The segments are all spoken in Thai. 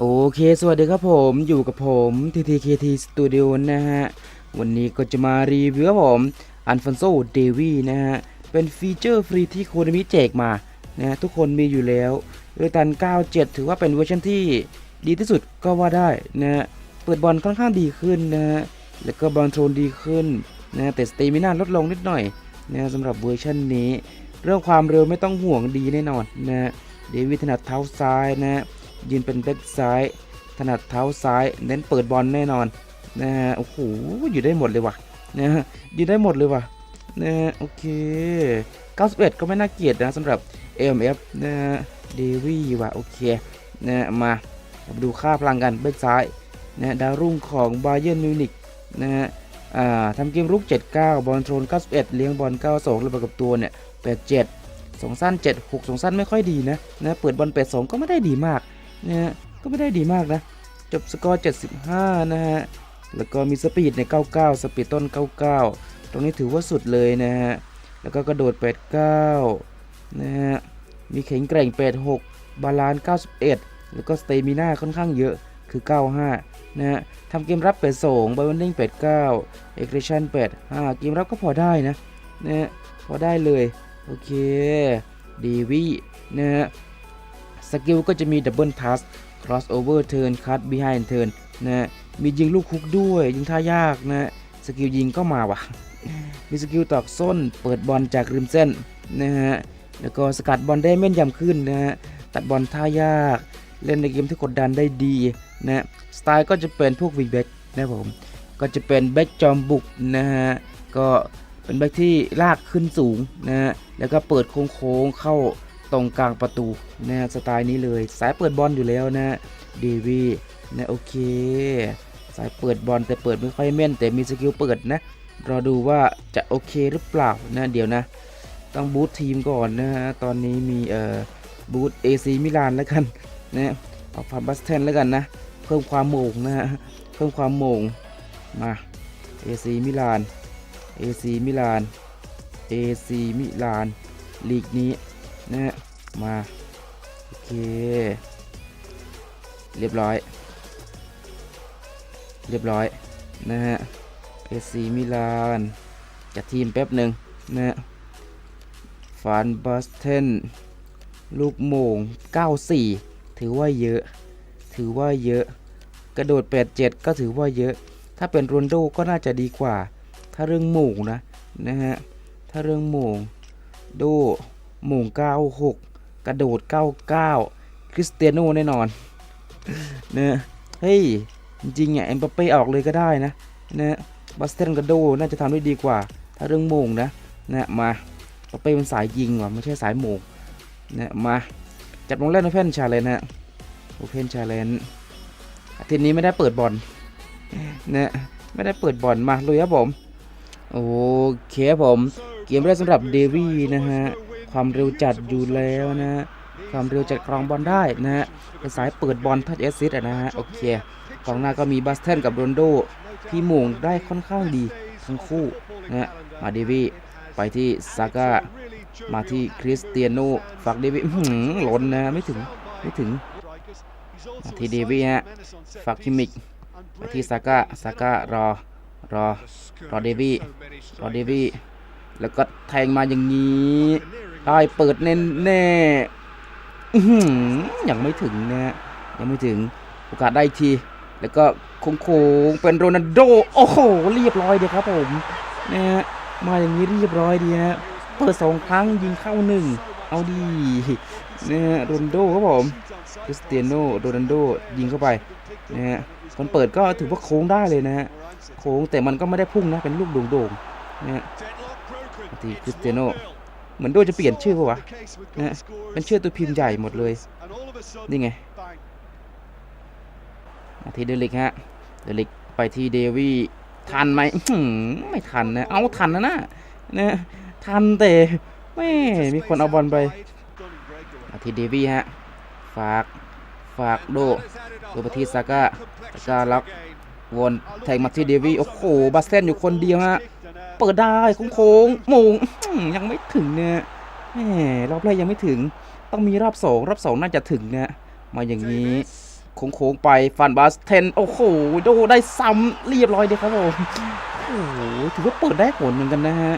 โอเค สวัสดีครับผมอยู่กับผม TTKT Studio นะฮะ วันนี้ก็จะมารีวิวครับผมอันฟอนโซเดวีนะฮะ เป็นฟีเจอร์ฟรีที่โคนมิแจกมานะฮะทุกคนมีอยู่แล้วโดยตัน 97 ถือว่าเป็นเวอร์ชันที่ดีที่สุดก็ว่าได้นะฮะ เปิดบอลค่อนข้างดีขึ้นนะฮะ แล้วก็บอลโทนดีขึ้นนะฮะแต่สเตมิน่าลดลงนิดหน่อยนะฮะสำหรับเวอร์ชันนี้ เรื่องความเร็วไม่ต้องห่วงดีแน่นอนนะฮะเดวิดถนัดเท้าซ้ายนะฮะ ยืนเป็นแบ็กซ้ายถนัดเท้าซ้ายเน้นเปิดบอลแน่นอนนะฮะโอ้โหอยู่ได้หมดเลยว่ะนะฮะอยู่ได้หมดเลยว่ะนะฮะโอเค 91 ก็ไม่น่าเกลียดนะสำหรับ AMF นะฮะเดวี่ว่ะโอเคนะมาดูค่าพลังกันแบ็กซ้ายนะฮะดาวรุ่งของบาเยิร์นมิวนิกนะฮะอ่าทำเกมรุก 79 บอลโทรน91 เลี้ยงบอล 92แล้วประกับตัวเนี่ย 87 สองสั้น 76 สองสั้นไม่ค่อยดีนะนะเปิดบอล82 ก็ไม่ได้ดีมาก นะฮะก็ไม่ได้ดีมากนะ จบสกอร์ 75 นะฮะ แล้วก็มีสปีดใน 99 สปีดต้น 99 ตรงนี้ถือว่าสุดเลยนะฮะ แล้วก็กระโดด 89 นะฮะ มีแข็งแกร่ง 86 บาลานซ์ 91 แล้วก็สเตมิน่าค่อนข้างเยอะคือ 95 นะฮะทำเกมรับ 82บอลวันนิ่ง89 เอ็กเรชั่น85 เกมรับก็พอได้นะนะฮะพอได้เลย โอเค ดีวีนะฮะ สกิลก็จะมีดับเบิลทัส crossover turn cut behind turn นะฮะมียิงลูกคุกด้วย ยิงท่ายากนะฮะสกิลยิงก็มาว่ะ มีสกิลตอกส้น เปิดบอลจากริมเส้นนะฮะแล้วก็สกัดบอลได้แม่นยำขึ้นนะฮะตัดบอลท่ายาก เล่นในเกมที่กดดันได้ดีนะฮะสไตล์ก็จะเป็นพวกวีแบ็กนะครับผมก็จะเป็นแบ็กจอมบุกนะฮะก็เป็นแบ็กที่ลากขึ้นสูงนะฮะแล้วก็เปิดโค้งๆเข้า ตรงกลางประตูนะฮะสไตล์นี้เลย สายเปิดบอลอยู่แล้วนะเดวีนะโอเค สายเปิดบอลแต่เปิดไม่ค่อยแม่น แต่มีสกิลเปิดนะรอดูว่าจะโอเคหรือเปล่านะเดี๋ยวนะ ต้องบูตทีมก่อนนะฮะตอนนี้มีเอ่อบูตเอซีมิลานแล้วกันนะเอาฟาบัสเทนแล้วกันนะ เพิ่มความโม่งนะฮะเพิ่มความโม่งมาเอซีมิลานเอซีมิลานเอซีมิลานลีกนี้ นะฮะมา โอเค เรียบร้อย เรียบร้อย นะฮะเอซีมิลานจัดทีมแป๊บหนึ่งนะฮะฟานบัสเทนลูกโมง 94 ถือว่าเยอะ ถือว่าเยอะ กระโดด 87 ก็ถือว่าเยอะ ถ้าเป็นโรนโดก็น่าจะดีกว่า ถ้าเรื่องโมงนะ นะฮะ ถ้าเรื่องโมง โด โมง96กระโดด99คริสเตียโน่แน่นอนเนะเฮ้ย จริงๆอะเอ็มบัปเป้ออกเลยก็ได้นะนะบัสเทนกับโดน่าจะทำได้ดีกว่า ถ้าเรื่องโมงนะนะมาปเป้เป็นสายยิงว่ะไม่ใช่สายโมงนะมาจัดลงเล่นโอเพนชาเลนนะโอเพนชาเลนอาทิตย์นี้ไม่ได้เปิดบอลนะไม่ได้เปิดบอลมาเลยครับผม โอเคผม เกมแรกสำหรับเดวี่นะฮะ ความเร็วจัดอยู่แล้วนะฮะความเร็วจัดครองบอลได้นะฮะเป็นสายเปิดบอลทัชเอสซิสอะนะฮะโอเคกองหน้าก็มีบัสเทนกับโรนโดที่หม่งได้ค่อนข้างดีทั้งคู่นะฮะมาเดวีไปที่ซาก้ามาที่คริสเตียโนฝากเดวิดอื้อหือหล่นนะไม่ถึงไม่ถึงมาที่เดวิดฮะฝากคิมิกมาที่ซาก้าซาก้ารอรอรอเดวิดรอเดวิดแล้วก็แทงมาอย่างนี้ ได้เปิดแน่แน่ยังไม่ถึงนะฮะยังไม่ถึงโอกาสได้ที แล้วก็โค้งเป็นโรนัลโดโอ้โหเรียบร้อยเดียครับผมนะฮะมาอย่างนี้เรียบร้อยดีฮะเปิดสองครั้งยิงเข้าหนึ่งเอาดีนะฮะโรนลโดครับผมคริสเตียโนโรนัลโดยิงเข้าไปนะฮะคนเปิดก็ถือว่าโค้งได้เลยนะฮะโค้งแต่มันก็ไม่ได้พุ่งนะเป็นลูกโด่งๆนะฮะทีคริสเตียโน เหมือนโดจะเปลี่ยนชื่อปะวะนะฮะเป็นชื่อตัวพิมพ์ใหญ่หมดเลย นี่ไงมาที่เดลิกฮะ เดลิกไปที่เดวี่ทันไหมอื้อหือไม่ทันนะ เอาทันนะนะนะทันแต่แม่มีคนเอาบอลไปอาทีเดวี่ฮะ ฝาก ฝากโดดูไปที่ซาก้าซาก้าล็อกวนแทงมาที่เดวี่โอ้โห บาสเซนอยู่คนเดียวฮะ เปิดได้โค้งๆโมงยังไม่ถึงเนี่ยแหมรอบแรกยังไม่ถึง ต้องมีรอบสองรอบสองน่าจะถึงเนี่ยมาอย่างนี้โค้งๆไปฟันบาสเทนโอ้โหโดได้ซ้ำเรียบร้อยเลยครับผมโอ้โหถือว่าเปิดได้ผลเหมือนกันนะฮะ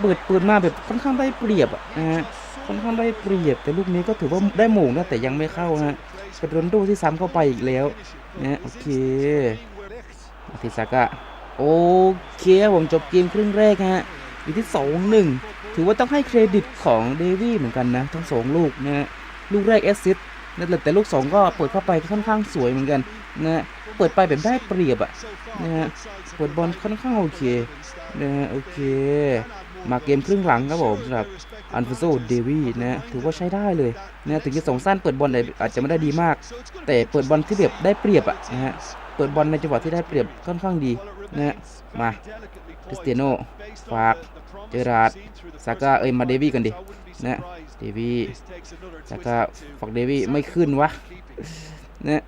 เปิดเปิดมาแบบค่อนข้างได้เปรียบนะฮะค่อนข้างได้เปรียบแต่ลูกนี้ก็ถือว่าได้หม่งนะแต่ยังไม่เข้าฮะเป็นโรนโดที่ซ้ำเข้าไปอีกแล้วนะโอเคมาทิซากะ โอเคผมจบเกมครึ่งแรกฮะอยู่ที่สองหนึ่งถือว่าต้องให้เครดิตของเดวี่เหมือนกันนะ ทั้งสองลูกนะฮะลูกแรกแอสซิสนั่นแหละแต่ลูกสองก็เปิดเข้าไปค่อนข้างสวยเหมือนกันนะเปิดไปแบบได้เปรียบอะนะฮะเปิดบอลค่อนข้างโอเคนะฮะโอเค มาเกมครึ่งหลังครับผมสำหรับอันฟ s โซเดวี่นะฮะถือว่าใช้ได้เลยนะถึงจะส่งสั้นเปิดบอลอาจจะไม่ได้ดีมาก แต่เปิดบอลที่แบบได้เปรียบอะนะฮะเปิดบอลในจังหวะที่ได้เปรียบค่อนข้างดี นะมาคริสเตียโนฝากเจอราร์ดซาก้าเอ้ยมาเดวี่กันดินะเดวีแล้วก็ฝักเดวี่ไม่ขึ้นวะเนี่ย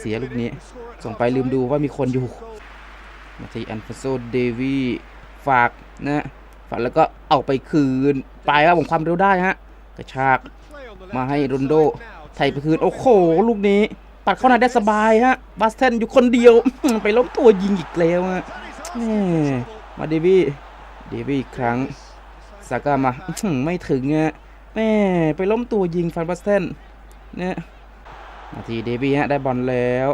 เสียลูกนี้ ส่งไปลืมดูว่ามีคนอยู่ มาที่อันฟโซเดวี่ฝากนะฝากแล้วก็เอาไปคืนไปครับผมความเร็วได้ฮะกระชากมาให้โรนโดไทยไปคืน โอ้โห ลูกนี้ ปัดเข้าในได้สบายฮะบาสเทนอยู่คนเดียว ไปล้มตัวยิงอีกแล้วฮะแม่มาเดวี่เดวี่อีกครั้งซาก้ามาไม่ถึงฮะแม่ไปล้มตัวยิงฟันบัสเทนเนี่ยนาทีเดบี้ฮะได้บอลแล้ว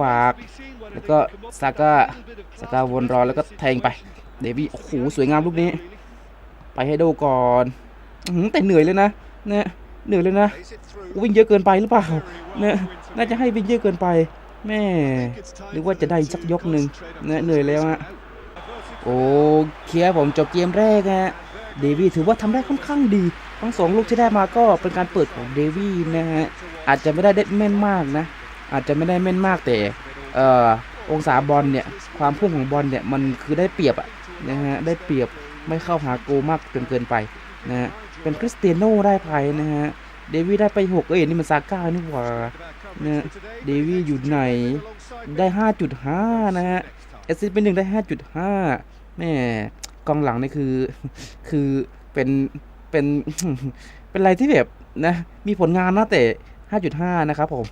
ฝาก แล้วก็ซาก้าซาก้าวนรอแล้วก็แทงไป เดบี้โอ้โหสวยงามลูกนี้ ไปให้ดูก่อนหือแต่เหนื่อยเลยนะเนี่ย เหนื่อยเลยนะ วิ่งเยอะเกินไปหรือเปล่าเนี่ยน่าจะให้วิ่งเยอะเกินไป แม่หรือว่าจะได้สักยกหนึ่งเนี่ยเหนื่อยแล้วฮะโอ้เคครับผมจบเกมแรกฮะเดวี่ถือว่าทำได้ค่อนข้างดี ทั้งสองลูกที่ได้มาก็เป็นการเปิดของเดวี่นะฮะอาจจะไม่ได้เด็ดแม่นมากนะ อาจจะไม่ได้แม่นมากแต่เอ่อองศาบอลเนี่ยความพุ่งของบอลเนี่ยมันคือได้เปรียบอะนะฮะได้เปรียบไม่เข้าหาโกมากจนเกินไปนะฮะ เป็นคริสเตียโน่ได้ไปนะฮะ เดวี่ได้ไปหกเอ้ยนี่มันซาก้านี่หว่านะเดวี่อยู่ไหน ได้5.5นะฮะเอซิสเป็นหนึ่งได้5.5แม่กองหลังนี่คือ คือเป็นเป็นเป็นอะไรที่แบบนะ มีผลงานนะแต่5.5นะครับผม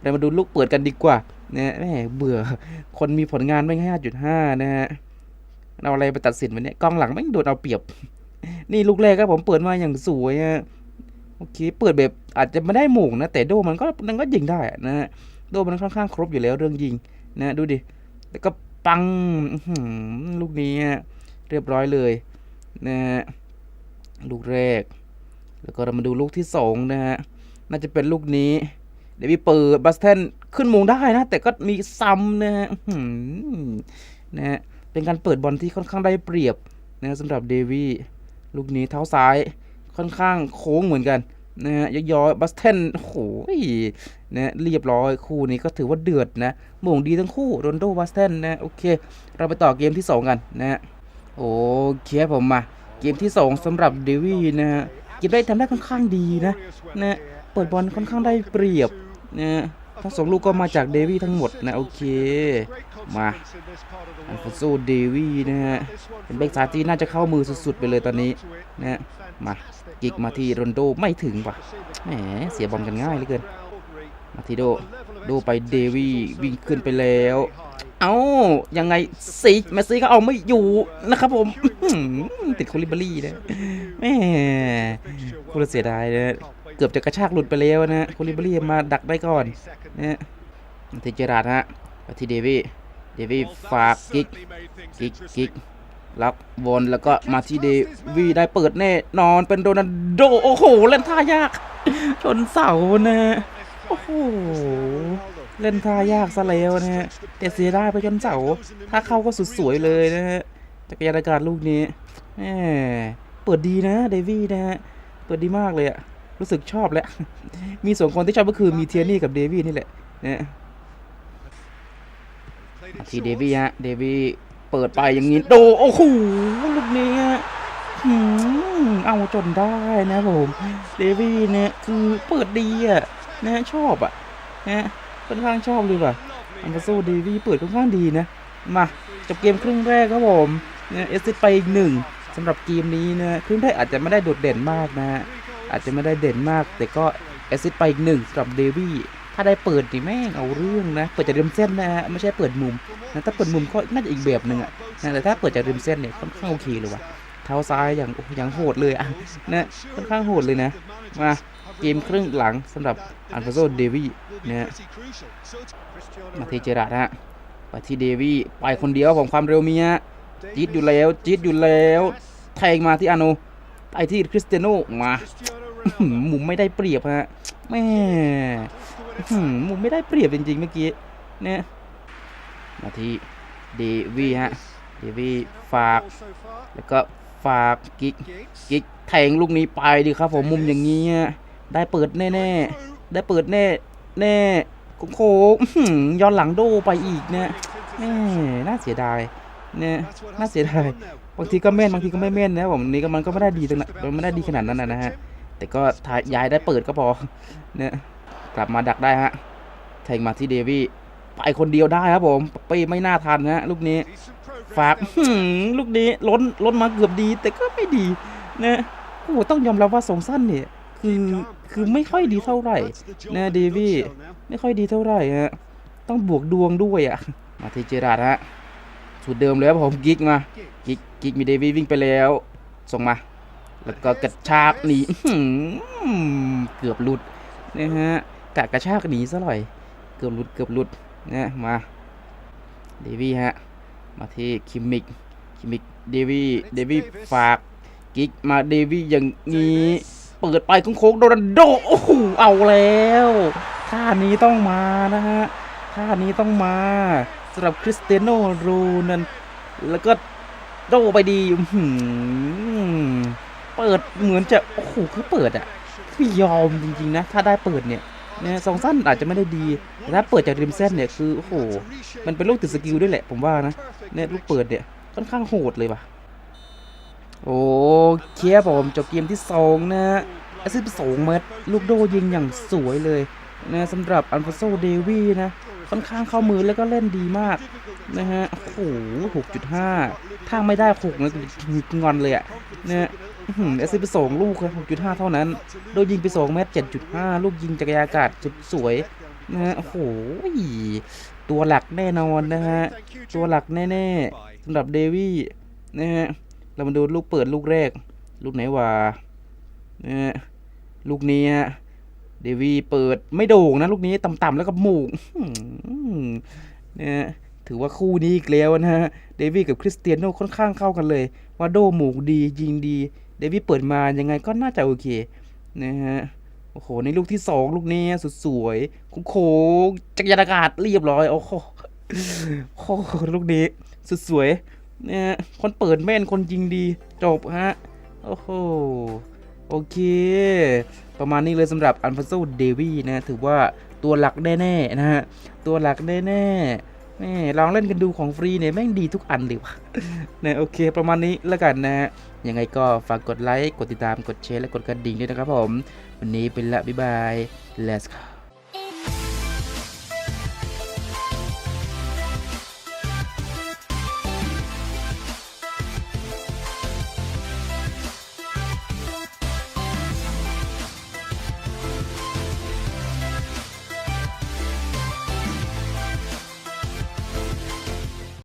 เรามาดูลูกเปิดกันดีกว่านะแหมเบื่อ คนมีผลงานไม่แค่5.5นะฮะ เอาอะไรไปตัดสินวันนี้กองหลังไม่โดนเอาเปรียบ นี่ลูกแรกครับผมเปิดมาอย่างสวยอะโอเคเปิดแบบอาจจะไม่ได้หม่งนะ แต่โดมันก็มันก็ยิงได้นะฮะโดมันค่อนข้างครบอยู่แล้วเรื่องยิงนะดูดิแล้วก็ปังลูกนี้เรียบร้อยเลยนะฮะลูกแรก แล้วก็เรามาดูลูกที่สองนะฮะน่าจะเป็นลูกนี้เดี๋ยวมีเปิดบัสเทนขึ้นมงได้นะ แต่ก็มีซ้ำนะฮะนะฮะเป็นการเปิดบอลที่ค่อนข้างได้เปรียบนะสำหรับเดวี่ ลูกนี้เท้าซ้ายค่อนข้างโค้งเหมือนกันนะฮะย้อยบัสเทนโอ้โหนะเรียบร้อยคู่นี้ก็ถือว่าเดือดนะโมงดีทั้งคู่โรนโดบัสเทนนะโอเค เราไปต่อเกมที่สองกันนะฮะโอเคผมมา เกมที่ 2สำหรับเดวี่นะฮะเกมได้ทำได้ค่อนข้างดีนะนะเปิดบอลค่อนข้างได้เปรียบนะทั้งสองลูกก็มาจากเดวี่ทั้งหมดนะโอเค มาอันฟาโซเดวี่นะฮะ เป็นแบ็กซายที่น่าจะเข้ามือสุด ๆ ไปเลยตอนนี้นะมากิกมาที่โรนโดไม่ถึงว่ะแหมเสียบอลกันง่ายเหลือเกิน มาที่โดโดไปเดวี่วิ่งขึ้นไปแล้ว เอ้า ยังไงซีแมสซี่ก็เอาไม่อยู่นะครับผมติดโคลิบารี่นะแหม่กูเสียดายนะเกือบจะกระชากหลุดไปแล้วนะโคลิบารี่มาดักได้ก่อนนะทีเจราดฮะไปที่เดวี่ เดวี่ฝากกิกกิกกิกรับวนแล้วก็มาที่เดวี่ได้เปิดแน่นอนเป็นโรนัลโดโอ้โหเล่นท่ายาก ชนเสานะโอ้โหเล่นท่ายากซะแล้วนะฮะแต่เสียได้ไปจนเสาถ้าเข้าก็สุดสวยเลยนะฮะจักรยานอากาศลูกนี้แหมเปิดดีนะเดวี่นะฮะเปิดดีมากเลยอะรู้สึกชอบแหล้วมีสองคนที่ชอบก็คือมีเทียนี่กับเดวี่นี่แหละนะมา ที่เดวี่ฮะเดวี่เปิดไปอย่างนี้โดโอ้โหลูกนี้ฮะหืมเอาจนได้นะผมเดวี่เนี่ยคือเปิดดีอะนะชอบอะนะค่อนข้างชอบเลยว่ะอันฟาโซเดวี่เปิดค่อนข้างดีนะมาจบเกมครึ่งแรกครับผมเนี่ยเอสซิไปอีกหนึ่งสำหรับเกมนี้นะครึ่งแรกอาจจะไม่ได้โดดเด่นมากนะฮะอาจจะไม่ได้เด่นมาก แต่ก็แอสซิสต์ไปอีกหนึ่งสำหรับเดวี่ ถ้าได้เปิดนี่แม่งเอาเรื่องนะ เปิดจากริมเส้นนะฮะไม่ใช่เปิดมุมนะถ้าเปิดมุมก็น่าจะอีกแบบหนึ่งอะนะแต่ถ้าเปิดจากริมเส้นเนี่ยค่อนข้างโอเคเลยว่ะเท้าซ้ายอย่างโอ้ย่างโหดเลยอะนะค่อนข้างโหดเลยนะมาเกมครึ่งหลังสำหรับอันฟาโซเดวี่นะฮะมาที่เจอราร์ดฮะไปที่เดวี่ไปคนเดียวผมความเร็วมีฮะจีดอยู่แล้วจีดอยู่แล้วแทงมาที่อาโนไปที่คริสเตียโนมามุมไม่ได้เปรียบฮะแม่ หือมุมไม่ได้เปรียบจริงๆเมื่อกี้เนี่ยมาที่เดวีฮะเดวีฝาก แล้วก็ฝากกิกกิกแทงลูกนี้ไปดีครับผมมุมอย่างนี้ได้เปิดแน่ๆได้เปิดแน่แน่โค้งย้อนหลังโดไปอีกเนี่ยแม่น่าเสียดายเนี่ยน่าเสียดายบางทีก็แม่นบางทีก็ไม่แม่นนะผมนี่ก็มันก็ไม่ได้ดีตรงนั้นมันไม่ได้ดีขนาดนั้นนะฮะแต่ก็ทายย้ายได้เปิดก็พอเนี่ย กลับมาดักได้ฮะแทงมาที่เดวี่ไปคนเดียวได้ครับผมไปไม่น่าทันฮะลูกนี้ฝากลูกนี้ล้นล้นมาเกือบดี แต่ก็ไม่ดีนะโอ้โหต้องยอมรับว่าสองสั้นเนี่ยคือคือไม่ค่อยดีเท่าไหร่นะเดวี่ไม่ค่อยดีเท่าไหร่ฮะต้องบวกดวงด้วยอะมาที่เจอราร์ดฮะสูตรเดิมเลยครับผมกิกมากิกกิกมีเดวี่วิ่งไปแล้ว ส่งมา แล้วก็กระชากหนีเกือบหลุดนะฮะ กะกระชากหนีซะหน่อย เกือบหลุดเกือบหลุดนะมาเดวี่ฮะ มาที่คิมมิกคิมมิกเดวี่เดวี่ฝากกิกมาเดวี่อย่างนี้ เปิดไปโค้งโดนัลโดโอ้โหเอาแล้วท่านี้ต้องมานะฮะท่านี้ต้องมาสำหรับคริสเตียโนโรนันแล้วก็โดไปดีหืเปิดเหมือนจะ โอ้โหคือเปิดอะยอมจริงๆนะ ถ้าได้เปิดเนี่ย นี่ยสองสั้นอาจจะไม่ได้ดีแต่ถ้าเปิดจากริมเส้นเนี่ยคือโอ้โหมันเป็นลูกติดสกิลด้วยแหละผมว่านะเนี่ยลูกเปิดเนี่ยค่อนข้างโหดเลยว่ะโอ้เคครับผมจบเกมที่สองนะแอสซิสต์สองเมตรลูกโดยิงอย่างสวยเลยนะสำหรับอันฟาโซเดวี่นะ ค่อนข้างเข้ามือแล้วก็เล่นดีมากนะฮะโอ้โหหกจุดห้าถ้าไม่ได้หกนะงอนเลยอะเนี่ยเอสซไปสองลูกครับหกจุดห้าเท่านั้น โดยยิงไปสองเมตรเจ็ดจุดห้าลูกยิงจักรยานอากาศสุดสวยนะฮะโอ้โหตัวหลักแน่นอนนะฮะ ตัวหลักแน่ๆสำหรับเดวี่นะฮะ เรามาดูลูกเปิดลูกแรก ลูกไหนวะนะฮะ ลูกนี้ฮะ เดวีเปิดไม่โด่งนะลูกนี้ต่ำๆแล้วก็หมูกเนี่ยถือว่าคู่นี้อีกแล้วนะฮะ เดวี่กับคริสเตียโน่ค่อนข้างเข้ากันเลย ว่าโดหมูกดียิงดี เดวี่เปิดมายังไงก็น่าจะโอเคนะฮะ โอ้โห ในลูกที่สองลูกนี้สุดสวยโค้งจักรยานอากาศเรียบร้อย โอ้โหโอ้โหลูกนี้สุดสวยเนี่ยคนเปิดแม่นคนยิงดีจบฮะ โอ้โห โอเค ประมาณนี้เลยสำหรับอันฟาโซเดวี่นะถือว่าตัวหลักแน่ๆนะฮะ ตัวหลักแน่ๆแม่ลองเล่นกันดูของฟรีเนี่ยแม่งดีทุกอันเลยว่ะนะโอเค ประมาณนี้แล้วกันนะฮะ ยังไงก็ฝากกดไลค์ กดติดตาม กดแชร์ และกดกระดิ่งด้วยนะครับผม วันนี้เป็นละ บ๊ายบาย let's go